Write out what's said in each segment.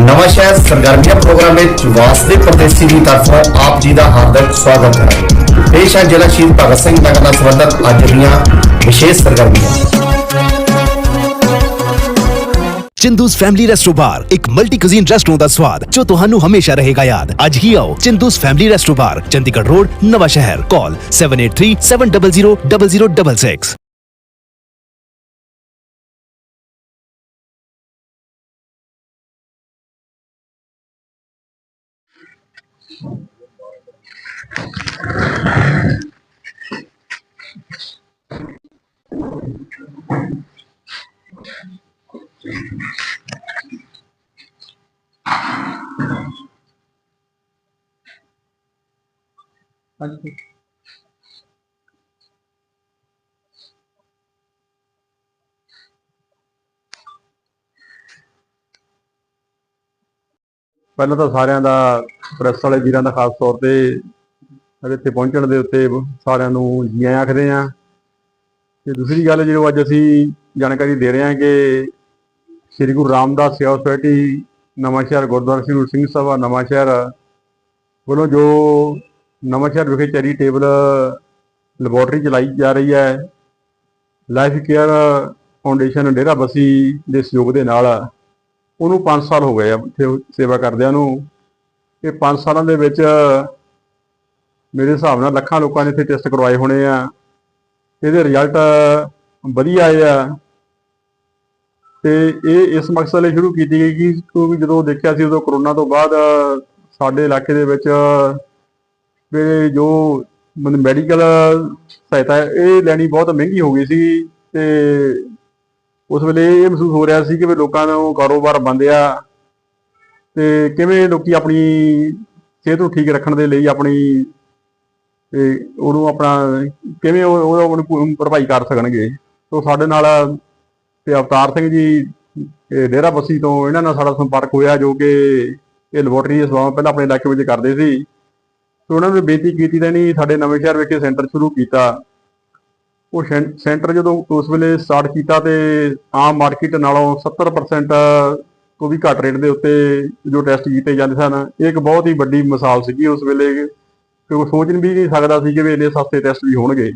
ਨਵਾਂ ਸ਼ਹਿਰ ਸਰਗਰਮੀਆਂ ਪ੍ਰੋਗਰਾਮ ਵਿੱਚ ਵਾਸਦੇ ਪਰਦੇਸੀ ਦੀ ਤਰਫੋਂ ਆਪ ਜੀ ਦਾ ਹਾਰਦਿਕ ਸਵਾਗਤ ਹੈ ਪੇਸ਼ ਹੈ ਜ਼ਿਲ੍ਹਾ ਸ਼ਹੀਦ ਭਗਤ ਸਿੰਘ ਨਗਰ ਨਾਲ ਸੰਬੰਧਿਤ ਅੱਜ ਦੀਆਂ ਵਿਸ਼ੇਸ਼ ਸਰਗਰਮੀਆਂ ਚਿੰਦੂਸ ਫੈਮਿਲੀ ਰੈਸਟੋ ਬਾਰ ਇੱਕ ਮਲਟੀ ਕੁਜ਼ੀਨ ਰੈਸਟੋਰੈਂਟ ਦਾ ਸਵਾਦ ਜੋ ਤੁਹਾਨੂੰ ਹਮੇਸ਼ਾ ਰਹੇਗਾ ਯਾਦ ਅੱਜ ਹੀ ਆਓ Chindu's family resto bar Chandigarh road Nawanshahr call 7837000066 아직 ਪਹਿਲਾਂ ਤਾਂ ਸਾਰਿਆਂ ਦਾ ਪ੍ਰੈਸ ਵਾਲੇ ਵੀਰਾਂ ਦਾ ਖਾਸ ਤੌਰ ਤੇ ਇੱਥੇ ਪਹੁੰਚਣ ਦੇ ਉੱਤੇ ਸਾਰਿਆਂ ਨੂੰ ਜੀ ਆਇਆਂ ਆਖਦੇ ਆ ਤੇ ਦੂਸਰੀ ਗੱਲ ਜਿਹੜੀ ਅੱਜ ਅਸੀਂ ਜਾਣਕਾਰੀ ਦੇ ਰਹੇ ਹਾਂ ਕਿ ਸ੍ਰੀ ਗੁਰੂ ਰਾਮਦਾਸ ਸੇਵਾ ਸੁਸਾਇਟੀ ਨਵਾਂਸ਼ਹਿਰ ਗੁਰਦੁਆਰਾ ਸ੍ਰੀ ਸਿੰਘ ਸਭਾ ਨਵਾਂਸ਼ਹਿਰ ਵੱਲੋਂ ਜੋ ਨਵਾਂਸ਼ਹਿਰ ਵਿਖੇ ਚੈਰੀਟੇਬਲ ਲੈਬੋਰਟਰੀ ਚਲਾਈ ਜਾ ਰਹੀ ਹੈ, life care foundation Dera Bassi ਦੇ ਸਹਿਯੋਗ ਦੇ ਨਾਲ ਉਹਨੂੰ 5 ਸਾਲ ਹੋ ਗਏ ਆ ਇੱਥੇ ਸੇਵਾ ਕਰਦਿਆਂ ਨੂੰ। ਇਹ 5 ਸਾਲਾਂ ਦੇ ਵਿੱਚ ਮੇਰੇ ਹਿਸਾਬ ਨਾਲ ਲੱਖਾਂ ਲੋਕਾਂ ਨੇ ਇੱਥੇ ਟੈਸਟ ਕਰਵਾਏ ਹੋਣੇ ਆ। ਇਹਦੇ ਰਿਜ਼ਲਟ ਵਧੀਆ ਆਏ ਆ। ਤੇ ਇਹ ਇਸ ਮਕਸਦ ਲਈ ਸ਼ੁਰੂ ਕੀਤੀ ਗਈ ਕਿ ਕਿਉਂਕਿ ਜਦੋਂ ਦੇਖਿਆ ਸੀ ਉਦੋਂ ਕਰੋਨਾ ਤੋਂ ਬਾਅਦ ਸਾਡੇ ਇਲਾਕੇ ਦੇ ਵਿੱਚ ਜੋ ਮੈਡੀਕਲ ਸਹਾਇਤਾ, ਇਹ ਲੈਣੀ ਬਹੁਤ ਮਹਿੰਗੀ ਹੋ ਗਈ ਸੀ ਤੇ ਉਸ ਵੇਲੇ ਇਹ ਮਹਿਸੂਸ ਹੋ ਰਿਹਾ ਸੀ ਕਿ ਵੀ ਲੋਕਾਂ ਨੂੰ ਕਾਰੋਬਾਰ ਬੰਦ ਆ ਤੇ ਕਿਵੇਂ ਲੋਕੀ ਆਪਣੀ ਸਿਹਤ ਨੂੰ ਠੀਕ ਰੱਖਣ ਦੇ ਲਈ ਆਪਣੀ ਤੇ ਉਹਨੂੰ ਆਪਣਾ ਕਿਵੇਂ ਉਹ ਉਹਨੂੰ ਭਰਪਾਈ ਕਰ ਸਕਣਗੇ। ਸੋ ਸਾਡੇ ਨਾਲ ਤੇ ਅਵਤਾਰ ਸਿੰਘ ਜੀ, ਇਹ ਡੇਰਾ ਬੱਸੀ ਤੋਂ ਇਹਨਾਂ ਨਾਲ ਸਾਡਾ ਸੰਪਰਕ ਹੋਇਆ ਜੋ ਕਿ ਇਹ ਲੈਬੋਰਟਰੀ ਸੇਵਾਵਾਂ ਪਹਿਲਾਂ ਆਪਣੇ ਇਲਾਕੇ ਵਿੱਚ ਕਰਦੇ ਸੀ। ਤੇ ਉਹਨਾਂ ਨੇ ਬੇਨਤੀ ਕੀਤੀ ਤਾਂ ਨਹੀਂ, ਸਾਡੇ ਨਵੇਂ ਸ਼ਹਿਰ ਵਿਖੇ ਸੈਂਟਰ ਸ਼ੁਰੂ ਕੀਤਾ। ਉਹ ਸੈਂ- ਸੈਂਟਰ ਜਦੋਂ ਉਸ ਵੇਲੇ ਸਟਾਰਟ ਕੀਤਾ ਤੇ ਆਮ ਮਾਰਕੀਟ ਨਾਲੋਂ 70% ਤੋਂ ਵੀ ਘੱਟ ਰੇਟ ਦੇ ਉੱਤੇ ਜੋ ਟੈਸਟ ਕੀਤੇ ਜਾਂਦੇ ਸਨ, ਇਹ ਇੱਕ ਬਹੁਤ ਹੀ ਵੱਡੀ ਮਿਸਾਲ ਸੀਗੀ ਉਸ ਵੇਲੇ ਕਿ ਉਹ ਸੋਚ ਵੀ ਨਹੀਂ ਸਕਦਾ ਸੀ ਕਿ ਵੀ ਇੰਨੇ ਸਸਤੇ ਟੈਸਟ ਵੀ ਹੋਣਗੇ।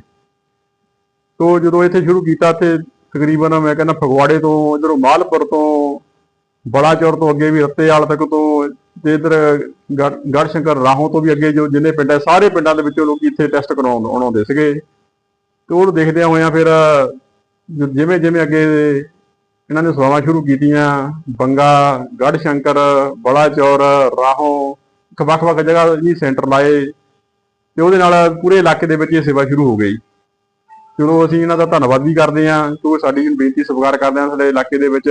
ਤੋਂ ਜਦੋਂ ਇੱਥੇ ਸ਼ੁਰੂ ਕੀਤਾ ਤੇ ਤਕਰੀਬਨ ਮੈਂ ਕਹਿੰਦਾ ਫਗਵਾੜੇ ਤੋਂ ਇਧਰੋਂ ਮਾਲਪੁਰ ਤੋਂ ਬਲਾਚੌਰ ਤੋਂ ਅੱਗੇ ਵੀ ਰੱਤੇਵਾਲ ਤੱਕ ਤੋਂ ਤੇ ਇਧਰ ਗੜ ਸ਼ੰਕਰ ਰਾਹੋਂ ਤੋਂ ਵੀ ਅੱਗੇ ਜੋ ਜਿੰਨੇ ਪਿੰਡ ਹੈ ਸਾਰੇ ਪਿੰਡਾਂ ਦੇ ਵਿੱਚੋਂ ਲੋਕੀ ਇੱਥੇ ਟੈਸਟ ਕਰਾਉਣ ਆਉਂਦੇ ਸੀਗੇ। ਤੇ ਉਹਨੂੰ ਦੇਖਦਿਆਂ ਹੋਇਆਂ ਫਿਰ ਜਿਵੇਂ ਜਿਵੇਂ ਅੱਗੇ ਇਹਨਾਂ ਨੇ ਸੇਵਾਵਾਂ ਸ਼ੁਰੂ ਕੀਤੀਆਂ, ਬੰਗਾ ਗੜ ਸ਼ੰਕਰ ਬਲਾਚੌਰ, ਰਾਹੋਂ, ਇੱਕ ਵੱਖ-ਵੱਖ ਜਗ੍ਹਾ ਜੀ ਸੈਂਟਰ ਲਾਏ, ਤੇ ਉਹਦੇ ਨਾਲ ਪੂਰੇ ਇਲਾਕੇ ਦੇ ਵਿੱਚ ਇਹ ਸੇਵਾ ਸ਼ੁਰੂ ਹੋ ਗਈ। ਚਲੋ ਅਸੀਂ ਇਹਨਾਂ ਦਾ ਧੰਨਵਾਦ ਵੀ ਕਰਦੇ ਹਾਂ, ਕਿਉਂਕਿ ਸਾਡੀ ਬੇਨਤੀ ਸਵੀਕਾਰ ਕਰਦੇ ਹਾਂ, ਸਾਡੇ ਇਲਾਕੇ ਦੇ ਵਿੱਚ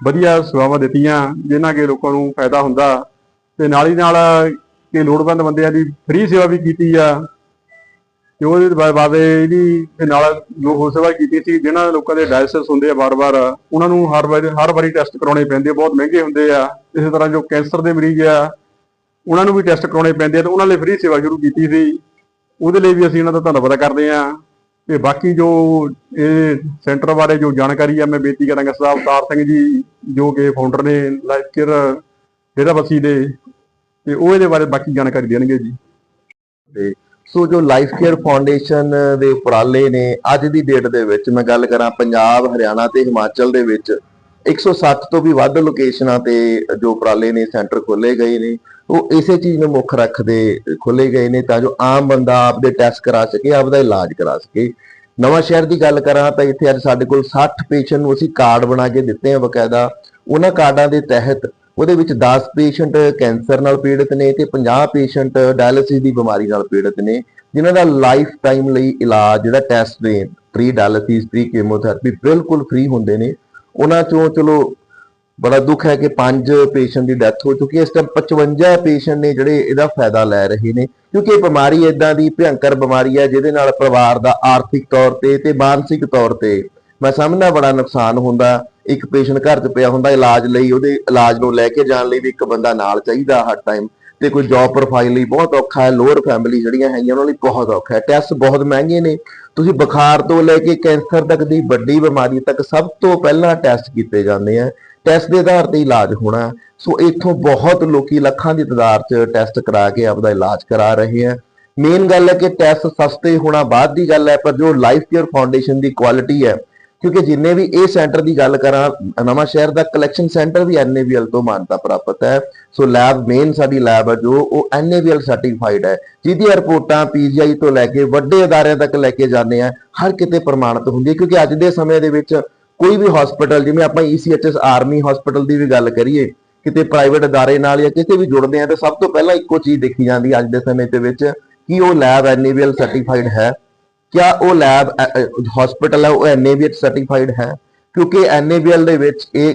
ਵਧੀਆ ਸੇਵਾਵਾਂ ਦਿੱਤੀਆਂ ਜਿਨ੍ਹਾਂ ਕੇ ਲੋਕਾਂ ਨੂੰ ਫਾਇਦਾ ਹੁੰਦਾ। ਤੇ ਨਾਲ ਹੀ ਨਾਲ ਕਿ ਲੋੜਵੰਦ ਬੰਦਿਆਂ ਦੀ ਫ੍ਰੀ ਸੇਵਾ ਵੀ ਕੀਤੀ ਆ। ਤੇ ਉਹਦੇ ਬਾ- ਬਾਅਦ ਇਹਦੀ ਤੇ ਨਾਲ ਜੋ ਹੋ ਸੇਵਾ ਕੀਤੀ ਸੀ, ਜਿਹਨਾਂ ਲੋਕਾਂ ਦੇ ਡਾਇਲਿਸਿਸ ਹੁੰਦੇ ਆ ਵਾਰ-ਵਾਰ, ਉਹਨਾਂ ਨੂੰ ਹਰ ਵਾਰੀ ਹਰ ਵਾਰੀ ਟੈਸਟ ਕਰਾਉਣੇ ਪੈਂਦੇ ਆ, ਬਹੁਤ ਮਹਿੰਗੇ ਹੁੰਦੇ ਆ। ਇਸੇ ਤਰ੍ਹਾਂ ਜੋ ਕੈਂਸਰ ਦੇ ਮਰੀਜ਼ ਆ, ਉਹਨਾਂ ਨੂੰ ਵੀ ਟੈਸਟ ਕਰਾਉਣੇ ਪੈਂਦੇ ਆ ਤੇ ਉਹਨਾਂ ਲਈ ਫ੍ਰੀ ਸੇਵਾ ਸ਼ੁਰੂ ਕੀਤੀ ਸੀ। ਉਹਦੇ ਲਈ ਵੀ ਅਸੀਂ ਇਹਨਾਂ ਦਾ ਧੰਨਵਾਦ ਕਰਦੇ ਆ। ਤੇ ਬਾਕੀ ਜੋ ਇਹ ਸੈਂਟਰ ਬਾਰੇ ਜੋ ਜਾਣਕਾਰੀ ਆ, ਮੈਂ ਬੇਨਤੀ ਕਰਾਂਗਾ ਸਾਹਿਬ ਅਵਤਾਰ ਸਿੰਘ ਜੀ, ਜੋ ਕਿ ਫਾਊਂਡਰ ਨੇ ਲਾਈਫ ਕੇਅਰ ਡੇਰਾ ਦੇ, ਤੇ ਉਹ ਇਹਦੇ ਬਾਰੇ ਬਾਕੀ ਜਾਣਕਾਰੀ ਦੇਣਗੇ ਜੀ। ਤੇ ਸੋ ਜੋ ਲਾਈਫ ਕੇਅਰ ਫਾਊਂਡੇਸ਼ਨ ਦੇ ਉਪਰਾਲੇ ਨੇ, ਅੱਜ ਦੀ ਡੇਟ ਦੇ ਵਿੱਚ ਮੈਂ ਗੱਲ ਕਰਾਂ ਪੰਜਾਬ, ਹਰਿਆਣਾ ਤੇ ਹਿਮਾਚਲ ਦੇ ਵਿੱਚ। 160 ਤੋਂ ਵੀ ਵੱਧ ਲੋਕੇਸ਼ਨਾਂ ਤੇ ਜੋ ਉਪਰਾਲੇ ਨੇ ਸੈਂਟਰ ਖੋਲੇ ਗਏ ਨੇ। ਉਹ ਇਸੇ ਚੀਜ਼ ਨੂੰ ਮੁੱਖ ਰੱਖਦੇ ਖੋਲੇ ਗਏ ਨੇ ਤਾਂ ਜੋ ਆਮ ਬੰਦਾ ਆਪਦੇ ਟੈਸਟ ਕਰਾ ਸਕੇ, ਆਪਦਾ ਇਲਾਜ ਕਰਾ ਸਕੇ। ਨਵਾਂ ਸ਼ਹਿਰ ਦੀ ਗੱਲ ਕਰਾਂ ਤਾਂ ਇੱਥੇ ਅੱਜ ਸਾਡੇ ਕੋਲ 60 ਪੇਸ਼ੈਂਟ ਨੂੰ ਅਸੀਂ ਕਾਰਡ ਬਣਾ ਕੇ ਦਿੱਤੇ ਆ ਬਕਾਇਦਾ। ਉਹਨਾਂ ਕਾਰਡਾਂ ਦੇ ਤਹਿਤ ਉਹਦੇ ਵਿੱਚ 10 ਪੇਸ਼ੈਂਟ ਕੈਂਸਰ ਨਾਲ ਪੀੜਤ ਨੇ ਤੇ 50 ਪੇਸ਼ੈਂਟ ਡਾਇਲਿਸਿਸ ਦੀ ਬਿਮਾਰੀ ਨਾਲ ਪੀੜਤ ਨੇ, ਜਿਨ੍ਹਾਂ ਦਾ ਲਾਈਫ ਟਾਈਮ ਲਈ ਇਲਾਜ ਜਿਹੜਾ ਟੈਸਟ ਦੇ ਪ੍ਰੀ ਡਾਇਲਿਸਿਸ ਪ੍ਰੀ ਕੀਮੋਥੈਰੇਪੀ ਬਿਲਕੁਲ ਫ੍ਰੀ ਹੁੰਦੇ ਨੇ। ਉਹਨਾਂ ਚੋਂ ਚਲੋ ਬੜਾ ਦੁੱਖ ਹੈ ਕਿ ਪੰਜ ਪੇਸ਼ੈਂਟ ਦੀ ਡੈਥ ਹੋ ਚੁੱਕੀ ਹੈ। ਇਸ ਟਾਈਮ 55 ਪੇਸ਼ੈਂਟ ਨੇ ਜਿਹੜੇ ਇਹਦਾ ਫਾਇਦਾ ਲੈ ਰਹੇ ਨੇ, ਕਿਉਂਕਿ ਇਹ ਬਿਮਾਰੀ ਇਦਾਂ ਦੀ ਭਿਆਨਕ ਬਿਮਾਰੀ ਹੈ, ਜਿਹਦੇ ਨਾਲ ਪਰਿਵਾਰ ਦਾ ਆਰਥਿਕ ਤੌਰ ਤੇ ਤੇ ਮਾਨਸਿਕ ਤੌਰ ਤੇ ਮੈਂ ਸਮਝਦਾ ਬੜਾ ਨੁਕਸਾਨ ਹੁੰਦਾ, ਇੱਕ ਪੇਸ਼ੈਂਟ ਘਰ 'ਚ ਪਿਆ ਹੁੰਦਾ, ਇਲਾਜ ਲਈ ਉਹਦੇ ਇਲਾਜ ਨੂੰ ਲੈ ਕੇ ਜਾਣ ਲਈ ਵੀ ਇੱਕ ਬੰਦਾ ਨਾਲ ਚਾਹੀਦਾ ਹਰ ਟਾਈਮ ਤੇ ਕੋਈ ਜੌਬ ਪ੍ਰੋਫਾਈਲ ਲਈ ਬਹੁਤ ਔਖਾ ਹੈ ਲੋਅਰ ਫੈਮਿਲੀ ਜਿਹੜੀਆਂ ਹੈਗੀਆਂ ਉਹਨਾਂ ਲਈ ਬਹੁਤ ਔਖਾ ਹੈ। ਟੈਸਟ ਬਹੁਤ ਮਹਿੰਗੇ ਨੇ। ਤੁਸੀਂ ਬੁਖਾਰ ਤੋਂ ਲੈ ਕੇ ਕੈਂਸਰ ਤੱਕ ਦੀ ਵੱਡੀ ਬਿਮਾਰੀ ਤੱਕ ਸਭ ਤੋਂ ਪਹਿਲਾਂ ਟੈਸਟ ਕੀਤੇ ਜਾਂਦੇ ਆ। ਟੈਸਟ ਦੇ ਆਧਾਰ ਤੇ ਇਲਾਜ ਹੋਣਾ ਸੋ ਇੱਥੋਂ ਬਹੁਤ ਲੋਕੀ ਲੱਖਾਂ ਦੀ ਤਾਦਾਦ 'ਚ ਟੈਸਟ ਕਰਾ ਕੇ ਆਪਦਾ ਇਲਾਜ ਕਰਾ ਰਹੇ ਹੈ ਮੇਨ ਗੱਲ ਹੈ ਕਿ ਟੈਸਟ ਸਸਤੇ ਹੋਣਾ ਬਾਅਦ ਦੀ ਗੱਲ ਹੈ, ਪਰ ਜੋ ਲਾਈਫ ਕੇਅਰ ਫਾਊਂਡੇਸ਼ਨ ਦੀ ਕੁਆਲਿਟੀ ਹੈ ਕਿਉਂਕਿ ਜਿੰਨੇ ਵੀ ਇਹ ਸੈਂਟਰ ਦੀ ਗੱਲ ਕਰਾਂ, ਨਵਾਂ ਸ਼ਹਿਰ ਦਾ ਕਲੈਕਸ਼ਨ ਸੈਂਟਰ ਵੀ ਐਨਏਬੀਐਲ ਤੋਂ ਮਾਨਤਾ ਪ੍ਰਾਪਤ ਹੈ। ਸੋ ਲੈਬ ਮੇਨ ਸਾਡੀ ਲੈਬ ਹੈ ਜੋ, ਉਹ ਐਨਏਬੀਐਲ ਸਰਟੀਫਾਈਡ ਹੈ। ਜਿਹਦੀਆਂ ਰਿਪੋਰਟਾਂ ਪੀਜੀਆਈ ਤੋਂ ਲੈ ਕੇ ਵੱਡੇ ਅਦਾਰਿਆਂ ਤੱਕ ਲੈ ਕੇ ਜਾਂਦੇ ਆ, ਹਰ ਕਿਤੇ ਪ੍ਰਮਾਣਿਤ ਹੁੰਦੀ ਹੈ। ਕਿਉਂਕਿ ਅੱਜ ਦੇ ਸਮੇਂ ਦੇ ਵਿੱਚ ਕੋਈ ਵੀ ਹਸਪੀਟਲ ਜਿਵੇਂ ਆਪਾਂ ਈਸੀਐਚਐਸ ਆਰਮੀ ਹਸਪੀਟਲ ਦੀ ਵੀ ਗੱਲ ਕਰੀਏ, ਕਿਤੇ ਪ੍ਰਾਈਵੇਟ ਅਦਾਰੇ ਨਾਲ ਜਾਂ ਕਿਤੇ ਵੀ ਜੁੜਦੇ ਆ, ਤਾਂ ਸਭ ਤੋਂ ਪਹਿਲਾਂ ਇੱਕੋ ਚੀਜ਼ ਦੇਖੀ ਜਾਂਦੀ ਅੱਜ ਦੇ ਸਮੇਂ ਦੇ ਵਿੱਚ, ਕਿ ਉਹ ਲੈਬ ਐਨਏਬੀਐਲ ਸਰਟੀਫਾਈਡ ਹੈ। ਕਿਆ ਉਹ ਲੈਬ ਹਸਪੀਟਲ ਹੈ ਉਹ ਐਨਏਬੀਐਲ ਸਰਟੀਫਾਈਡ ਹੈ। ਕਿਉਂਕਿ ਐਨਏਬੀਐਲ ਦੇ ਵਿੱਚ ਇਹ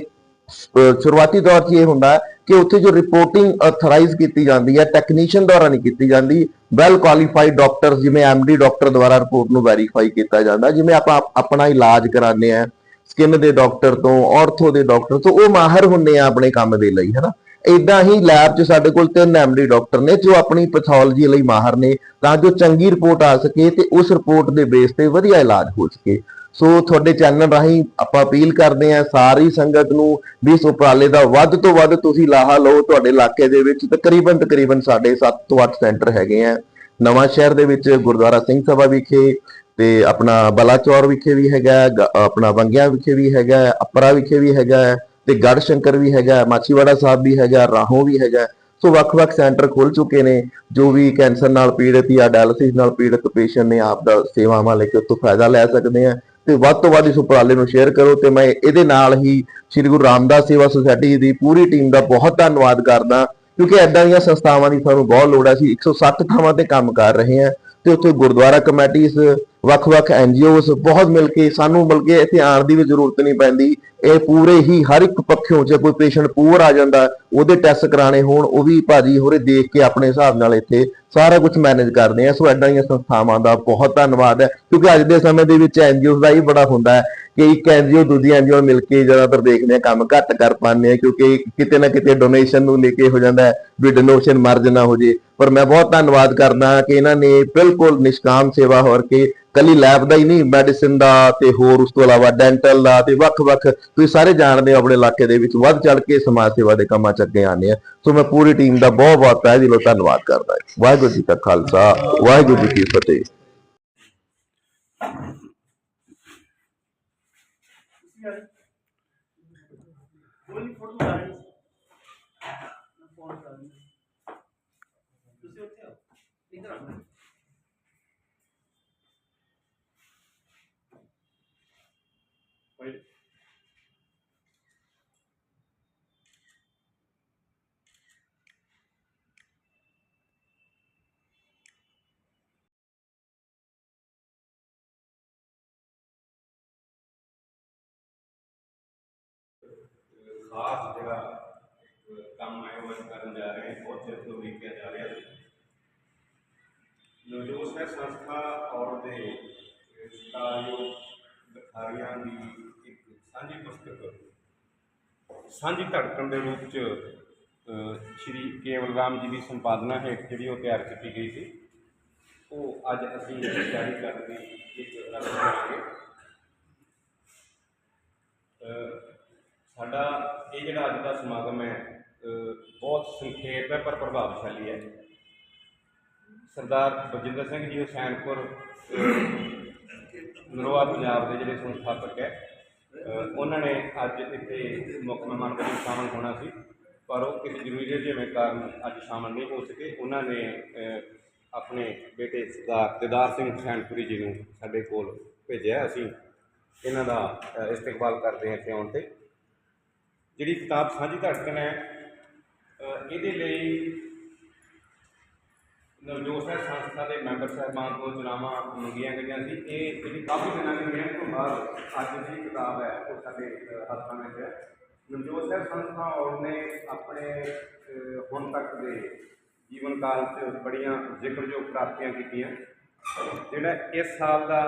ਸ਼ੁਰੂਆਤੀ ਦੌਰ 'ਚ ਇਹ ਹੁੰਦਾ ਕਿ ਉੱਥੇ ਜੋ ਰਿਪੋਰਟਿੰਗ ਅਥੋਰਾਈਜ਼ ਕੀਤੀ ਜਾਂਦੀ ਹੈ ਟੈਕਨੀਸ਼ੀਅਨ ਦੁਆਰਾ ਨਹੀਂ ਕੀਤੀ ਜਾਂਦੀ ਵੈਲ ਕੁਆਲੀਫਾਈਡ ਡਾਕਟਰਸ ਜਿਵੇਂ ਐਮਡੀ ਡਾਕਟਰ ਦੁਆਰਾ ਰਿਪੋਰਟ ਨੂੰ ਵੈਰੀਫਾਈ ਕੀਤਾ ਜਾਂਦਾ, ਜਿਵੇਂ ਆਪਾਂ ਆਪਣਾ ਇਲਾਜ ਕਰਾਉਂਦੇ ਆ ਸਕਿਨ ਦੇ ਡਾਕਟਰ ਤੋਂ ਆਰਥੋ ਦੇ ਡਾਕਟਰ ਤੋਂ, ਉਹ ਮਾਹਰ ਹੁੰਦੇ ਆ ਆਪਣੇ ਕੰਮ ਦੇ ਲਈ, ਹਨਾ? ਇਦਾਂ ਹੀ ਲੈਬ 'ਚ ਸਾਡੇ ਕੋਲ ਤਿੰਨ ਐਮਡੀ ਡਾਕਟਰ ਨੇ ਜੋ ਆਪਣੀ ਪੈਥੋਲੋਜੀ ਲਈ ਮਾਹਰ ਨੇ ਤਾਂ ਜੋ ਚੰਗੀ ਰਿਪੋਰਟ ਆ ਸਕੇ ਤੇ ਉਸ ਰਿਪੋਰਟ ਦੇ ਬੇਸ ਤੇ ਵਧੀਆ ਇਲਾਜ ਹੋ ਸਕੇ। ਸੋ ਤੁਹਾਡੇ ਚੈਨਲ ਰਾਹੀਂ ਆਪਾਂ ਅਪੀਲ ਕਰਦੇ ਆ ਸਾਰੀ ਸੰਗਤ ਨੂੰ ਵੀ ਇਸ ਉਪਰਾਲੇ ਦਾ ਵੱਧ ਤੋਂ ਵੱਧ ਤੁਸੀਂ ਲਾਹਾ ਲਓ। ਤੁਹਾਡੇ ਇਲਾਕੇ ਦੇ ਵਿੱਚ ਤਕਰੀਬਨ ਤਕਰੀਬਨ ਸਾਡੇ 7 ਤੋਂ 8 ਸੈਂਟਰ ਹੈਗੇ ਆ। ਨਵਾਂ ਸ਼ਹਿਰ ਦੇ ਵਿੱਚ ਗੁਰਦੁਆਰਾ ਸਿੰਘ ਸਭਾ ਵਿਖੇ ਤੇ ਆਪਣਾ ਬਲਾਚੌਰ ਵਿਖੇ ਵੀ ਹੈਗਾ ਆਪਣਾ ਬੰਗਿਆ ਵਿਖੇ ਵੀ ਹੈਗਾ ਹੈ, ਅਪਰਾ ਵਿਖੇ ਵੀ ਹੈਗਾ। ਤੇ ਗੜ ਸ਼ੰਕਰ ਵੀ ਹੈਗਾ ਹੈ, ਮਾਚੀਵਾੜਾ ਸਾਹਿਬ ਵੀ ਹੈਗਾ ਰਾਹੋਂ ਵੀ ਹੈਗਾ। ਸੋ ਵੱਖ-ਵੱਖ ਸੈਂਟਰ ਖੁੱਲ ਚੁੱਕੇ ਨੇ ਜੋ ਵੀ ਕੈਂਸਰ ਨਾਲ ਪੀੜਤ ਜਾਂ ਡਾਇਲਿਸਿਸ ਨਾਲ ਪੀੜਤ ਪੇਸ਼ੈਂਟ ਨੇ ਆਪ ਦਾ ਸੇਵਾਵਾਂ ਲੈ ਕੇ ਉੱਥੋਂ ਫਾਇਦਾ ਲੈ ਸਕਦੇ ਆ। ਤੇ ਵੱਧ ਤੋਂ ਵੱਧ ਇਸ ਉਪਰਾਲੇ ਨੂੰ ਸ਼ੇਅਰ ਕਰੋ ਤੇ ਮੈਂ ਇਹਦੇ ਨਾਲ ਹੀ ਸ੍ਰੀ ਗੁਰੂ ਰਾਮਦਾਸ ਸੇਵਾ ਸੁਸਾਇਟੀ ਦੀ ਪੂਰੀ ਟੀਮ ਦਾ ਬਹੁਤ ਧੰਨਵਾਦ ਕਰਦਾ ਕਿਉਂਕਿ ਐਦਾਂ ਦੀਆਂ ਸੰਸਥਾਵਾਂ ਦੀ ਸਾਨੂੰ ਬਹੁਤ ਲੋੜ ਹੈ ਅਸੀਂ 160 ਥਾਵਾਂ ਤੇ ਕੰਮ ਕਰ ਰਹੇ ਹਾਂ ਤੇ ਉੱਥੇ ਗੁਰਦੁਆਰਾ ਕਮੇਟੀਆਂ ਵੱਖ-ਵੱਖ ਐਨਜੀਓਜ਼ ਬਹੁਤ ਮਿਲ ਕੇ ਸਾਨੂੰ ਮਿਲ ਕੇ ਇੱਥੇ ਆਉਣ ਦੀ ਵੀ ਜ਼ਰੂਰਤ ਨਹੀਂ ਪੈਂਦੀ। ਇਹ ਪੂਰੇ ਹੀ ਹਰ ਇੱਕ ਪੱਖੋਂ ਜੇ ਕੋਈ ਪੇਸ਼ੈਂਟ ਪੂਰ ਆ ਜਾਂਦਾ, ਉਹਦੇ ਟੈਸਟ ਕਰਾਣੇ ਹੋਣ, ਉਹ ਵੀ ਭਾਜੀ ਹੋਰੇ ਦੇਖ ਕੇ ਆਪਣੇ ਹਿਸਾਬ ਨਾਲ ਇੱਥੇ ਸਾਰਾ ਕੁਝ ਮੈਨੇਜ ਕਰਦੇ ਆ। ਸੋ ਐਡਾਂ ਦੀਆਂ ਸੰਸਥਾਵਾਂ ਦਾ ਬਹੁਤ ਧੰਨਵਾਦ ਹੈ, ਕਿਉਂਕਿ ਅੱਜ ਦੇ ਸਮੇਂ ਦੇ ਵਿੱਚ ਐਨਜੀਓਜ਼ ਦਾ ਹੀ ਬੜਾ ਹੁੰਦਾ ਹੈ ਕਿ ਇੱਕ ਐਨਜੀਓ ਦੂਜੀ ਐਨਜੀਓ ਮਿਲ ਕੇ ਜ਼ਿਆਦਾਤਰ ਦੇਖਦੇ ਆ, ਕੰਮ ਘੱਟ ਕਰ ਪਾਉਂਦੇ ਆ, ਕਿਉਂਕਿ ਕਿਤੇ ਨਾ ਕਿਤੇ ਡੋਨੇਸ਼ਨ ਨੂੰ ਲੈ ਕੇ ਹੋ ਜਾਂਦਾ ਹੈ, ਵੀ ਡੋਨੇਸ਼ਨ ਮਰਜ ਨਾ ਹੋ ਜੇ। ਪਰ ਮੈਂ ਬਹੁਤ ਧੰਨਵਾਦ ਕਰਦਾ ਕਿ ਇਹਨਾਂ ਨੇ ਬਿਲਕੁਲ ਨਿਸ਼ਕਾਮ ਸੇਵਾ ਹੋਰ ਕੇ ਕੱਲੀ ਲੈਬ ਦਾ ਹੀ ਨਹੀਂ ਮੈਡੀਸਿਨ ਦਾ ਤੇ ਹੋਰ ਉਸ ਤੋਂ ਇਲਾਵਾ ਡੈਂਟਲ ਦਾ ਤੇ ਵੱਖ-ਵੱਖ ਤੁਸੀਂ ਸਾਰੇ ਜਾਣਦੇ ਹੋ ਆਪਣੇ ਇਲਾਕੇ ਦੇ ਵਿੱਚ ਵੱਧ ਚੜ ਕੇ ਸਮਾਜ ਸੇਵਾ ਦੇ ਕੰਮਾਂ 'ਚ ਅੱਗੇ ਆਉਂਦੇ ਆ। ਸੋ ਮੈਂ ਪੂਰੀ ਟੀਮ ਦਾ ਬਹੁਤ ਬਹੁਤ ਤਹਿ ਦਿਲੋਂ ਧੰਨਵਾਦ ਕਰਦਾ ਹਾਂ। ਵਾਹਿਗੁਰੂ ਜੀ ਕਾ ਖਾਲਸਾ ਵਾਹਿਗੁਰੂ ਜੀ ਕੀ ਫਤਿਹ। ਖਾਸ ਜਿਹੜਾ ਅਹ, ਕੰਮ ਹੈ ਉਹ ਅਸੀਂ ਕਰਨ ਜਾ ਰਹੇ ਹਾਂ ਬਹੁਤ ਚਿਰ ਤੋਂ ਉਡੀਕਿਆ ਜਾ ਰਿਹਾ ਸੀ ਨਵਜੋਤ ਹੈ ਸੰਸਥਾ ਔਰ ਦੇ ਸਤਾਯੋ ਗਠਾਰੀਆਂ ਦੀ ਇੱਕ ਸਾਂਝੀ ਪੁਸਤਕ ਸਾਂਝੀ ਧੜਕਣ ਦੇ ਰੂਪ ਚ ਅਹ, ਸ਼੍ਰੀ ਕੇਵਲ ਰਾਮ ਜੀ ਦੀ ਸੰਪਾਦਨਾ ਹੇਠ ਜਿਹੜੀ ਉਹ ਤਿਆਰ ਕੀਤੀ ਗਈ ਸੀ ਉਹ ਅੱਜ ਅਸੀਂ ਜਾਰੀ ਕਰਨ ਦੀ ਇੱਕ ਰਸਮ ਕਰਾਂਗੇ ਅਹ ਸਾਡਾ ਇਹ ਜਿਹੜਾ ਅੱਜ ਦਾ ਸਮਾਗਮ ਹੈ ਬਹੁਤ ਸੰਖੇਪ ਹੈ ਪਰ ਪ੍ਰਭਾਵਸ਼ਾਲੀ ਹੈ। ਸਰਦਾਰ ਬਲਜਿੰਦਰ ਸਿੰਘ ਜੀ ਹੁਸੈਨਪੁਰ ਨਰੋਆ ਪੰਜਾਬ ਦੇ ਜਿਹੜੇ ਸੰਸਥਾਪਕ ਹੈ ਉਹਨਾਂ ਨੇ ਅੱਜ ਇੱਥੇ ਮੁੱਖ ਮਹਿਮਾਨ ਵਜੋਂ ਸ਼ਾਮਲ ਹੋਣਾ ਸੀ ਪਰ ਉਹ ਕਿਸੇ ਜ਼ਰੂਰੀ ਜਿਵੇਂ ਕਾਰਨ ਅੱਜ ਸ਼ਾਮਲ ਨਹੀਂ ਹੋ ਸਕੇ ਉਹਨਾਂ ਨੇ ਆਪਣੇ ਬੇਟੇ ਸਰਦਾਰ ਦਿਦਾਰ ਸਿੰਘ ਹੁਸੈਨਪੁਰੀ ਜੀ ਨੂੰ ਸਾਡੇ ਕੋਲ ਭੇਜਿਆ। ਅਸੀਂ ਇਹਨਾਂ ਦਾ ਅਹ, ਇਸਤਕਬਾਲ ਕਰਦੇ ਹਾਂ ਇੱਥੇ ਆਉਣ ਤੇ। ਜਿਹੜੀ ਕਿਤਾਬ ਸਾਂਝੀ ਧੜਕਣ ਹੈ ਇਹਦੇ ਲਈ ਨਵਜੋਤ ਸਾਹਿਬ ਸੰਸਥਾ ਦੇ ਮੈਂਬਰ ਸਾਹਿਬਾਨ ਤੋਂ ਚੁਣਾਵਾਂ ਮੰਗੀਆਂ ਗਈਆਂ ਸੀ, ਇਹ ਜਿਹੜੀ ਕਾਫੀ ਦਿਨਾਂ ਦੀ ਮਿਹਨਤ ਤੋਂ ਬਾਅਦ ਅੱਜ ਦੀ ਕਿਤਾਬ ਹੈ, ਉਹ ਸਾਡੇ ਹੱਥਾਂ ਵਿੱਚ ਹੈ। ਨਵਜੋਤ ਸਾਹਿਬ ਸੰਸਥਾ ਔਰ ਨੇ ਆਪਣੇ ਹੁਣ ਤੱਕ ਦੇ ਜੀਵਨ ਕਾਲ 'ਚ ਬੜੀਆਂ ਜ਼ਿਕਰਯੋਗ ਪ੍ਰਾਪਤੀਆਂ ਕੀਤੀਆਂ। ਜਿਹੜਾ ਇਸ ਸਾਲ ਦਾ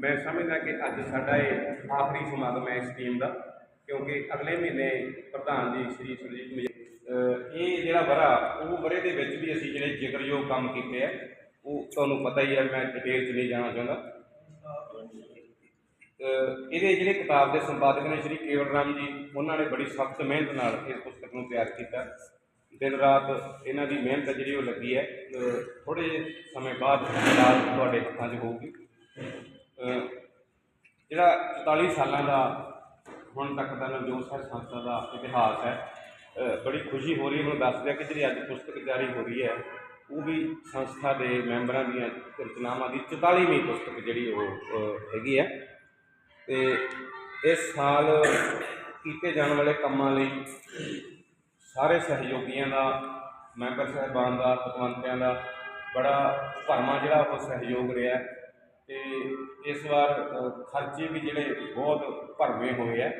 ਮੈਂ ਸਮਝਦਾ ਕਿ ਅੱਜ ਸਾਡਾ ਇਹ ਆਖਰੀ ਸਮਾਗਮ ਹੈ ਇਸ ਟੀਮ ਦਾ। ਕਿਉਂਕਿ ਅਗਲੇ ਮਹੀਨੇ ਪ੍ਰਧਾਨ ਜੀ ਸ਼੍ਰੀ ਸੁਰਜੀਤ ਮਜੇ ਇਹ ਜਿਹੜਾ ਵਰਾ, ਉਹ ਵਰੇ ਦੇ ਵਿੱਚ ਵੀ ਅਸੀਂ ਜਿਹੜੇ ਜ਼ਿਕਰਯੋਗ ਕੰਮ ਕੀਤੇ ਆ, ਉਹ ਤੁਹਾਨੂੰ ਪਤਾ ਹੀ ਹੈ ਮੈਂ ਡਿਟੇਲ 'ਚ ਨਹੀਂ ਜਾਣਾ ਚਾਹੁੰਦਾ। ਇਹਦੇ ਜਿਹੜੇ ਕਿਤਾਬ ਦੇ ਸੰਪਾਦਕ ਨੇ ਸ਼੍ਰੀ ਕੇਵਲ ਰਾਮ ਜੀ, ਉਹਨਾਂ ਨੇ ਬੜੀ ਸਖਤ ਮਿਹਨਤ ਨਾਲ ਇਸ ਪੁਸਤਕ ਨੂੰ ਤਿਆਰ ਕੀਤਾ। ਦਿਨ ਰਾਤ ਇਹਨਾਂ ਦੀ ਮਿਹਨਤ ਜਿਹੜੀ ਉਹ ਲੱਗੀ ਹੈ ਥੋੜੇ ਸਮੇਂ ਬਾਅਦ ਤੁਹਾਡੇ ਹੱਥਾਂ 'ਚ ਹੋਊਗੀ। ਜਿਹੜਾ 44 ਸਾਲਾਂ ਦਾ ਹੁਣ ਤੱਕ ਦਾ ਨਵਜੋਤ ਸਰ ਸੰਸਥਾ ਦਾ ਇਤਿਹਾਸ ਹੈ। ਬੜੀ ਖੁਸ਼ੀ ਹੋ ਰਹੀ ਹੈ, ਮੈਨੂੰ ਦੱਸ ਦਿਆ ਕਿ ਜਿਹੜੀ ਅੱਜ ਪੁਸਤਕ ਜਾਰੀ ਹੋ ਰਹੀ ਹੈ, ਉਹ ਵੀ ਸੰਸਥਾ ਦੇ ਮੈਂਬਰਾਂ ਦੀਆਂ ਰਚਨਾਵਾਂ ਦੀ 44ਵੀਂ ਪੁਸਤਕ ਜਿਹੜੀ ਉਹ ਹੈਗੀ ਹੈ। ਤੇ ਇਸ ਸਾਲ ਕੀਤੇ ਜਾਣ ਵਾਲੇ ਕੰਮਾਂ ਲਈ ਸਾਰੇ ਸਹਿਯੋਗੀਆਂ ਦਾ, ਮੈਂਬਰ ਸਾਹਿਬਾਨ ਦਾ ਪਤਵੰਤਿਆਂ ਦਾ ਬੜਾ ਭਰਮਾ ਜਿਹੜਾ ਉਹ ਸਹਿਯੋਗ ਰਿਹਾ ਤੇ ਇਸ ਵਾਰ ਖਰਚੇ ਵੀ ਜਿਹੜੇ ਬਹੁਤ ਭਰਵੇਂ ਹੋਏ ਆ।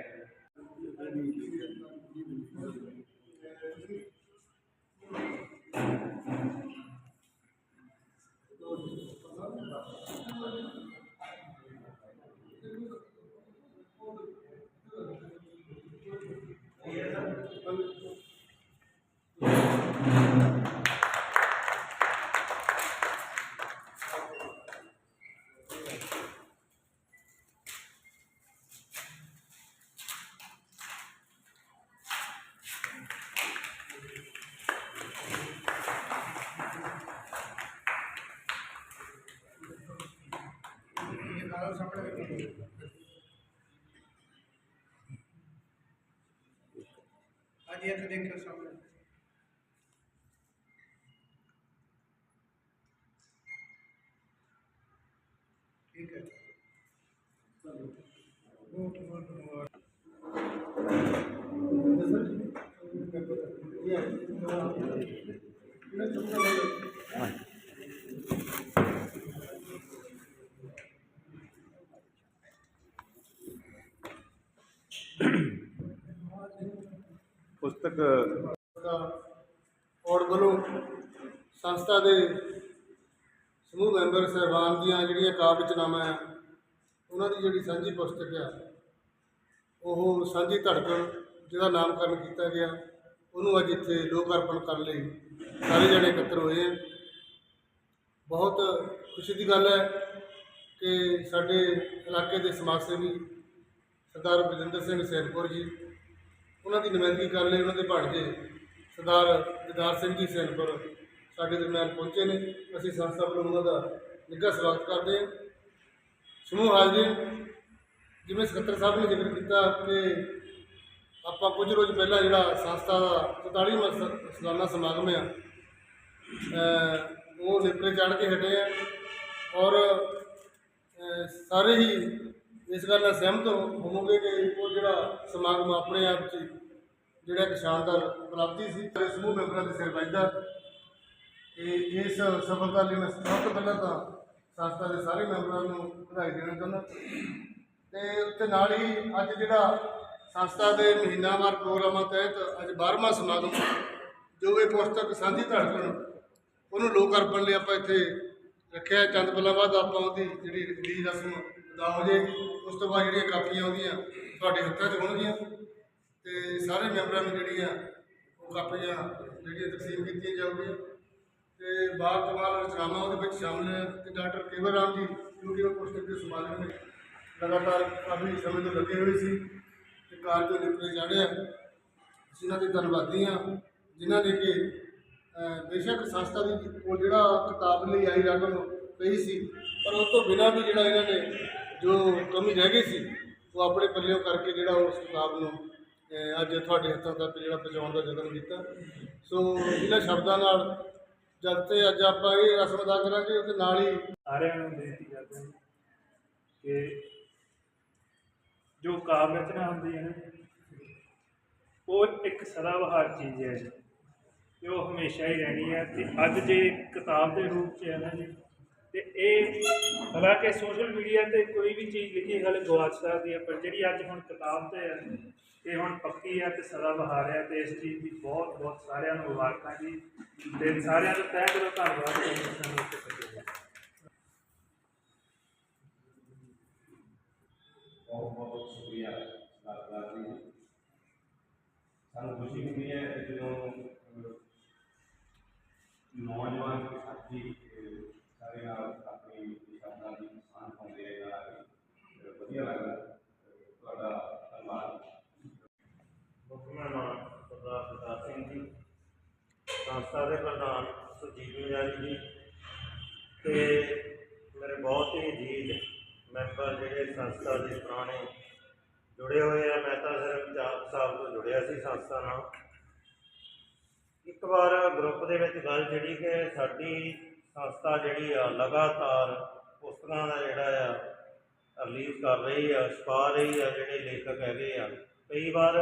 ਹਾਂਜੀ ਇੱਥੇ ਦੇਖਿਓ ਸਾਹਮਣੇ। ਠੀਕ ਹੈ। ਬਹੁਤ ਬਹੁਤ ਧੰਨਵਾਦ ਪੁਸਤਕ ਦਾ ਔਰ ਵੱਲੋਂ ਸੰਸਥਾ ਦੇ ਸਮੂਹ ਮੈਂਬਰ ਸਹਿਬਾਨ ਦੀਆਂ ਜਿਹੜੀਆਂ ਕਾਵਿ ਰਚਨਾਵਾਂ ਆ ਉਹਨਾਂ ਦੀ ਜਿਹੜੀ ਸਾਂਝੀ ਪੁਸਤਕ ਆ, ਉਹ ਸਾਂਝੀ ਧੜਕਣ ਜਿਹਦਾ ਨਾਮਕਰਨ ਕੀਤਾ ਗਿਆ, ਉਹਨੂੰ ਅੱਜ ਇੱਥੇ ਲੋਕ ਅਰਪਣ ਕਰਨ ਲਈ ਸਾਰੇ ਜਣੇ ਇਕੱਤਰ ਹੋਏ ਆ। ਬਹੁਤ ਖੁਸ਼ੀ ਦੀ ਗੱਲ ਹੈ ਕਿ ਸਾਡੇ ਇਲਾਕੇ ਦੇ ਸਮਾਜ ਸੇਵੀ ਸਰਦਾਰ ਬਲਜਿੰਦਰ ਸਿੰਘ ਸੈਨਪੁਰ ਜੀ, ਉਹਨਾਂ ਦੀ ਨੁਮਾਇੰਦਗੀ ਕਰਨ ਲਈ ਉਹਨਾਂ ਦੇ ਭਾਣਜੇ ਸਰਦਾਰ ਦਿਦਾਰ ਸਿੰਘ ਜੀ ਸੈਨਪੁਰ ਸਾਡੇ ਦਰਮਿਆਨ ਪਹੁੰਚੇ ਨੇ। ਅਸੀਂ ਸੰਸਥਾ ਵੱਲੋਂ ਉਹਨਾਂ ਦਾ ਨਿੱਘਾ ਸਵਾਗਤ ਕਰਦੇ ਹਾਂ। ਸਮੂਹ ਹਾਜ਼ਰੀਨ, ਜਿਵੇਂ ਸਕੱਤਰ ਸਾਹਿਬ ਨੇ ਜ਼ਿਕਰ ਕੀਤਾ ਕਿ ਆਪਾਂ ਕੁਝ ਰੋਜ਼ ਪਹਿਲਾਂ ਜਿਹੜਾ ਸੰਸਥਾ ਦਾ 44ਵਾਂ ਸਾਲਾਨਾ ਸਮਾਗਮ ਆ ਉਹ ਨੇਪਰੇ ਚੜ੍ਹ ਕੇ ਹਟੇ ਆ ਔਰ ਸਾਰੇ ਹੀ ਇਸ ਗੱਲ ਨਾਲ ਸਹਿਮਤ ਹੋਵੋਗੇ ਕਿ ਉਹ ਜਿਹੜਾ ਸਮਾਗਮ ਆਪਣੇ ਆਪ 'ਚ ਜਿਹੜਾ ਇੱਕ ਸ਼ਾਨਦਾਰ ਪ੍ਰਾਪਤੀ ਸੀ। ਸਮੂਹ ਮੈਂਬਰਾਂ ਦੇ ਸਿਰ ਵੱਜਦਾ ਕਿ ਇਸ ਸਫਲਤਾ ਲਈ ਮੈਂ ਸਭ ਤੋਂ ਪਹਿਲਾਂ ਤਾਂ ਸੰਸਥਾ ਦੇ ਸਾਰੇ ਮੈਂਬਰਾਂ ਨੂੰ ਵਧਾਈ ਦੇਣਾ ਚਾਹੁੰਦਾ। ਤੇ ਉੱਤੇ ਨਾਲ ਹੀ ਅੱਜ ਜਿਹੜਾ ਸੰਸਥਾ ਦੇ ਮਹੀਨਾਵਾਰ ਪ੍ਰੋਗਰਾਮਾਂ ਤਹਿਤ ਅੱਜ 12ਵਾਂ ਸਮਾਗਮ ਜੋ ਇਹ ਪੁਸਤਕ ਸਾਂਝੀ ਧੜਕਣ ਉਹਨੂੰ ਲੋਕ ਅਰਪਣ ਲਈ ਆਪਾਂ ਇੱਥੇ ਰੱਖਿਆ ਚੰਦ ਪੱਲਾ ਬਾਅਦ ਆਪਾਂ ਉਹਦੀ ਜਿਹੜੀ ਰਿਲੀਜ਼ ਰਸਮ ਅਦਾ ਹੋ ਜਾਏਗੀ, ਉਸ ਤੋਂ ਬਾਅਦ ਜਿਹੜੀਆਂ ਕਾਪੀਆਂ ਉਹਦੀਆਂ ਤੁਹਾਡੇ ਹੱਥਾਂ 'ਚ ਹੋਣਗੀਆਂ। ਤੇ ਸਾਰੇ ਮੈਂਬਰਾਂ ਨੂੰ ਜਿਹੜੀਆਂ ਉਹ ਕਾਪੀਆਂ ਜਿਹੜੀਆਂ ਤਕਸੀਮ ਕੀਤੀਆਂ ਜਾਊਗੀਆਂ। ਤੇ ਬਾਅਦ ਕਮਾਲ ਰਚਨਾਵਾਂ ਉਹਦੇ ਵਿੱਚ ਸ਼ਾਮਲ ਹੈ ਤੇ ਡਾਕਟਰ ਕੇਵਰ ਰਾਮ ਜੀ, ਜੋ ਕਿ ਉਹ ਪੁਸਤਕ ਦੇ ਸਮਾਜ ਨੇ, ਲਗਾਤਾਰ ਕਾਫੀ ਸਮੇਂ ਤੋਂ ਲੱਗੇ ਹੋਏ ਸੀ ਤੇ ਕਾਰਜ ਨੂੰ ਨਿਪਟੇ ਚਾੜਿਆ ਅਸੀਂ ਇਹਨਾਂ ਦੇ ਧੰਨਵਾਦੀ ਹਾਂ ਜਿਨ੍ਹਾਂ ਨੇ ਕਿ ਬੇਸ਼ੱਕ ਸੰਸਥਾ ਦੀ ਕੋਲ ਜਿਹੜਾ ਕਿਤਾਬ ਲਈ ਆਈ ਰਕਮ ਪਈ ਸੀ, ਪਰ ਉਸ ਤੋਂ ਬਿਨਾਂ ਵੀ ਜਿਹੜਾ ਇਹਨਾਂ ਨੇ ਜੋ ਕਮੀ ਰਹਿ ਗਈ ਸੀ, ਉਹ ਆਪਣੇ ਪੱਲਿਓਂ ਕਰਕੇ ਜਿਹੜਾ ਉਸ ਕਿਤਾਬ ਨੂੰ ਅੱਜ ਤੁਹਾਡੇ ਹੱਥਾਂ ਤੱਕ ਜਿਹੜਾ ਪਹੁੰਚਾਉਣ ਦਾ ਯਤਨ ਕੀਤਾ। ਸੋ, ਇਹਨਾਂ ਸ਼ਬਦਾਂ ਨਾਲ ਜਦ ਤੇ ਅੱਜ ਆਪਾਂ ਇਹ ਰਸਮ ਅਦਾ ਕਰਾਂਗੇ, ਉਹਦੇ ਨਾਲ ਹੀ ਸਾਰਿਆਂ ਨੂੰ ਬੇਨਤੀ ਕਰਦੇ ਹਾਂ ਕਿ ਜੋ ਕਾਵਿ ਰਚਨਾ ਹੁੰਦੀ ਹੈ ਨਾ, ਉਹ ਇੱਕ ਸਦਾਬਹਾਰ ਚੀਜ਼ ਹੈ ਜੀ। ਤੇ ਉਹ ਹਮੇਸ਼ਾ ਹੀ ਰਹਿਣੀ ਹੈ। ਤੇ ਅੱਜ ਜੇ ਕਿਤਾਬ ਦੇ ਰੂਪ 'ਚ ਹੈ ਨਾ ਜੀ, ਤੇ ਇਹ ਹਾਲਾਂਕਿ ਸੋਸ਼ਲ ਮੀਡੀਆ ਤੇ ਕੋਈ ਵੀ ਚੀਜ਼ ਲਿਖੀ ਗੱਲ ਗਵਾਚ ਸਕਦੀ ਹੈ, ਪਰ ਜਿਹੜੀ ਅੱਜ ਹੁਣ ਕਿਤਾਬ ਤੇ ਹੈ ਇਹ ਹੁਣ ਪੱਕੀ ਹੈ ਤੇ ਸਦਾਬਹਾਰ ਹੈ ਤੇ ਇਸ ਚੀਜ਼ ਦੀ ਬਹੁਤ ਬਹੁਤ ਸਾਰਿਆਂ ਨੂੰ ਮੁਬਾਰਕਾਂ ਜੀ। ਤੇ ਸਾਰਿਆਂ ਦਾ ਤਹਿ ਦਿਲੋਂ ਧੰਨਵਾਦ ਜੀ। ਸਾਨੂੰ ਇੱਥੇ ਸੱਦੇ ਬਹੁਤ ਬਹੁਤ ਸ਼ੁਕਰੀਆ ਸਰਦਾਰ ਜੀ। ਸਾਨੂੰ ਖੁਸ਼ੀ ਹੁੰਦੀ ਹੈ ਕਿ ਜਦੋਂ ਅਹ, ਨੌਜਵਾਨ ਸਾਥੀ ਅਹ, ਸਾਰੇ ਨਾਲ ਆਪਣੀ ਸ਼ਬਦਾਂ ਦੀ ਪਛਾਣ ਪਾਉਂਦੇ ਆ ਜਾਂ ਅਹ, ਵਧੀਆ ਲੱਗਦਾ ਸ਼ਹੀਦ ਮਜਾਰੀ ਜੀ। ਤੇ ਮੇਰੇ ਬਹੁਤ ਹੀ ਅਜੀਜ਼ ਮੈਂਬਰ ਜਿਹੜੇ ਸੰਸਥਾ ਦੇ ਪੁਰਾਣੇ ਜੁੜੇ ਹੋਏ ਆ। ਮੈਂ ਤਾਂ ਸਿਰਫ 4 ਸਾਹਿਬ ਤੋਂ ਜੁੜਿਆ ਸੀ ਸੰਸਥਾ ਨਾਲ। ਇੱਕ ਵਾਰ ਗਰੁੱਪ ਦੇ ਵਿੱਚ ਗੱਲ ਜਿਹੜੀ ਕਿ ਸਾਡੀ ਸੰਸਥਾ ਜਿਹੜੀ ਆ ਲਗਾਤਾਰ ਪੁਸਤਕਾਂ ਦਾ ਜਿਹੜਾ ਆ ਰਿਲੀਜ਼ ਕਰ ਰਹੀ ਆ ਛਪਾ ਰਹੀ ਆ ਜਿਹੜੇ ਲੇਖਕ ਹੈਗੇ ਆ। ਕਈ ਵਾਰ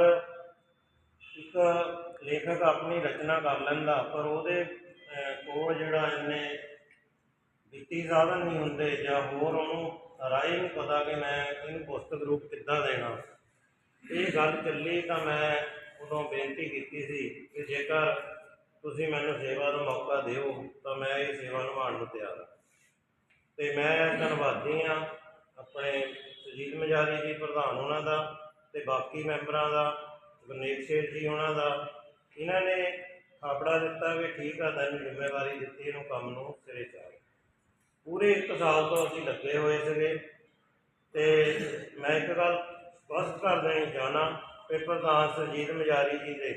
ਇੱਕ ਲੇਖਕ ਆਪਣੀ ਰਚਨਾ ਕਰ ਲੈਂਦਾ, ਪਰ ਉਹਦੇ ਕੋਲ ਜਿਹੜਾ ਇੰਨੇ ਵਿੱਤੀ ਸਾਧਨ ਨਹੀਂ ਹੁੰਦੇ ਜਾਂ ਹੋਰ ਉਹਨੂੰ ਰਾਏ ਨਹੀਂ ਪਤਾ ਕਿ ਮੈਂ ਇਹਨੂੰ ਪੁਸਤਕ ਰੂਪ ਕਿੱਦਾਂ ਦੇਣਾ। ਇਹ ਗੱਲ ਚੱਲੀ ਤਾਂ ਮੈਂ ਉਦੋਂ ਬੇਨਤੀ ਕੀਤੀ ਸੀ ਕਿ ਜੇਕਰ ਤੁਸੀਂ ਮੈਨੂੰ ਸੇਵਾ ਦਾ ਮੌਕਾ ਦਿਓ, ਤਾਂ ਮੈਂ ਇਹ ਸੇਵਾ ਨਿਭਾਉਣ ਨੂੰ ਤਿਆਰ ਹਾਂ। ਤੇ ਮੈਂ ਧੰਨਵਾਦੀ ਹਾਂ ਆਪਣੇ ਸੁਜੀਤ ਮਜਾਰੀ ਜੀ, ਪ੍ਰਧਾਨ ਉਹਨਾਂ ਦਾ ਤੇ ਬਾਕੀ ਮੈਂਬਰਾਂ ਦਾ। ਗੁਰਨੇਕ ਸੇਠ ਜੀ ਉਹਨਾਂ ਦਾ ਇਹਨਾਂ ਨੇ ਖਾਬੜਾ ਦਿੱਤਾ ਵੀ ਠੀਕ ਆ ਤੈਨੂੰ ਜ਼ਿੰਮੇਵਾਰੀ ਦਿੱਤੀ ਇਹਨੂੰ ਕੰਮ ਨੂੰ ਸਿਰੇ ਚਾੜ ਪੂਰੇ ਇੱਕ ਸਾਲ ਤੋਂ ਅਸੀਂ ਲੱਗੇ ਹੋਏ ਸੀਗੇ ਤੇ ਮੈਂ ਇੱਕ ਗੱਲ ਸਪਸ਼ਟ ਕਰ ਦੇਣੀ ਚਾਹਨਾ ਕਿ ਪ੍ਰਧਾਨ ਸੁਰਜੀਤ ਮਜਾਰੀ ਜੀ ਦੇ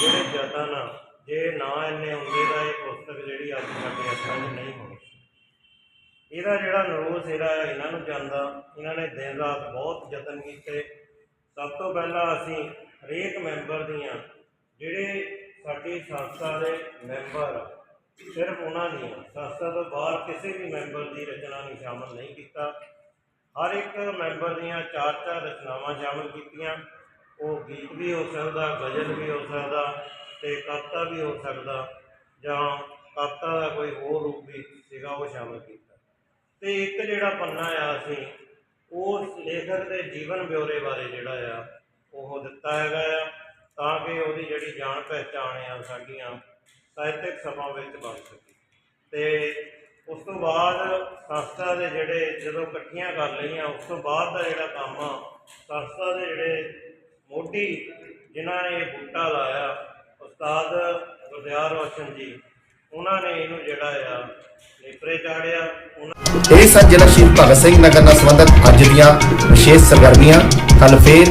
ਜਿਹੜੇ ਯਤਨ ਆ, ਜੇ ਨਾ ਇੰਨੇ ਹੁੰਦੇ ਤਾਂ ਇਹ ਪੁਸਤਕ ਜਿਹੜੀ ਅੱਜ ਸਾਡੇ ਹੱਥਾਂ 'ਚ ਨਹੀਂ ਹੋਣੀ। ਇਹਦਾ ਜਿਹੜਾ ਨਰੋਸ ਇਹਦਾ ਇਹਨਾਂ ਨੂੰ ਜਾਂਦਾ ਇਹਨਾਂ ਨੇ ਦਿਨ ਰਾਤ ਬਹੁਤ ਯਤਨ ਕੀਤੇ। ਸਭ ਤੋਂ ਪਹਿਲਾਂ ਅਸੀਂ ਹਰੇਕ ਮੈਂਬਰ ਦੀਆਂ, ਜਿਹੜੇ ਸਾਡੀ ਸੰਸਥਾ ਦੇ ਮੈਂਬਰ, ਸਿਰਫ ਉਹਨਾਂ ਦੀਆਂ, ਸੰਸਥਾ ਤੋਂ ਬਾਹਰ ਕਿਸੇ ਵੀ ਮੈਂਬਰ ਦੀ ਰਚਨਾ ਨੂੰ ਸ਼ਾਮਲ ਨਹੀਂ ਕੀਤਾ। ਹਰ ਇੱਕ ਮੈਂਬਰ ਦੀਆਂ ਚਾਰ ਚਾਰ ਰਚਨਾਵਾਂ ਸ਼ਾਮਲ ਕੀਤੀਆਂ। ਉਹ ਗੀਤ ਵੀ ਹੋ ਸਕਦਾ ਗਜ਼ਲ ਵੀ ਹੋ ਸਕਦਾ ਤੇ ਕਵਿਤਾ ਵੀ ਹੋ ਸਕਦਾ ਜਾਂ ਕਵਿਤਾ ਦਾ ਕੋਈ ਹੋਰ ਰੂਪ ਵੀ ਸੀਗਾ, ਉਹ ਸ਼ਾਮਲ ਕੀਤਾ। ਤੇ ਇੱਕ ਜਿਹੜਾ ਪੰਨਾ ਆ ਅਸੀਂ ਉਹ ਲੇਖਕ ਦੇ ਜੀਵਨ ਬਿਉਰੇ ਬਾਰੇ ਜਿਹੜਾ ਆ ਉਹ ਦਿੱਤਾ ਹੈਗਾ ਆ, ਤਾਂ ਕਿ ਉਹਦੀ ਜਿਹੜੀ ਜਾਣ ਪਹਿਚਾਣ ਆ ਸਾਡੀਆਂ ਸਾਹਿਤਕ ਸਭਾ ਵਿੱਚ ਬਣ ਸਕੇ। ਤੇ ਉਸ ਤੋਂ ਬਾਅਦ ਸੰਸਥਾ ਦੇ ਜਿਹੜੇ ਜਦੋਂ ਇਕੱਠੀਆਂ ਕਰ ਲਈਆਂ, ਉਸ ਤੋਂ ਬਾਅਦ ਦਾ ਜਿਹੜਾ ਕੰਮ ਆ, ਸੰਸਥਾ ਦੇ ਜਿਹੜੇ ਮੋਢੀ ਜਿਨ੍ਹਾਂ ਨੇ ਇਹ ਬੂਟਾ ਲਾਇਆ, ਉਸਤਾਦ ਗੁਰਦਿਆਲ ਰੋਸ਼ਨ ਜੀ, ਉਹਨਾਂ ਨੇ ਇਹਨੂੰ ਜਿਹੜਾ ਆ, ਨੇਪਰੇ ਚਾੜਿਆ। ਉਹਨਾਂ ਇਹ ਸਨ ਜ਼ਿਲ੍ਹਾ ਸ਼ਹੀਦ ਭਗਤ ਸਿੰਘ ਨਗਰ ਨਾਲ ਸੰਬੰਧਿਤ ਅੱਜ ਦੀਆਂ ਵਿਸ਼ੇਸ਼ ਸਰਗਰਮੀਆਂ ਕੱਲ ਫੇਰ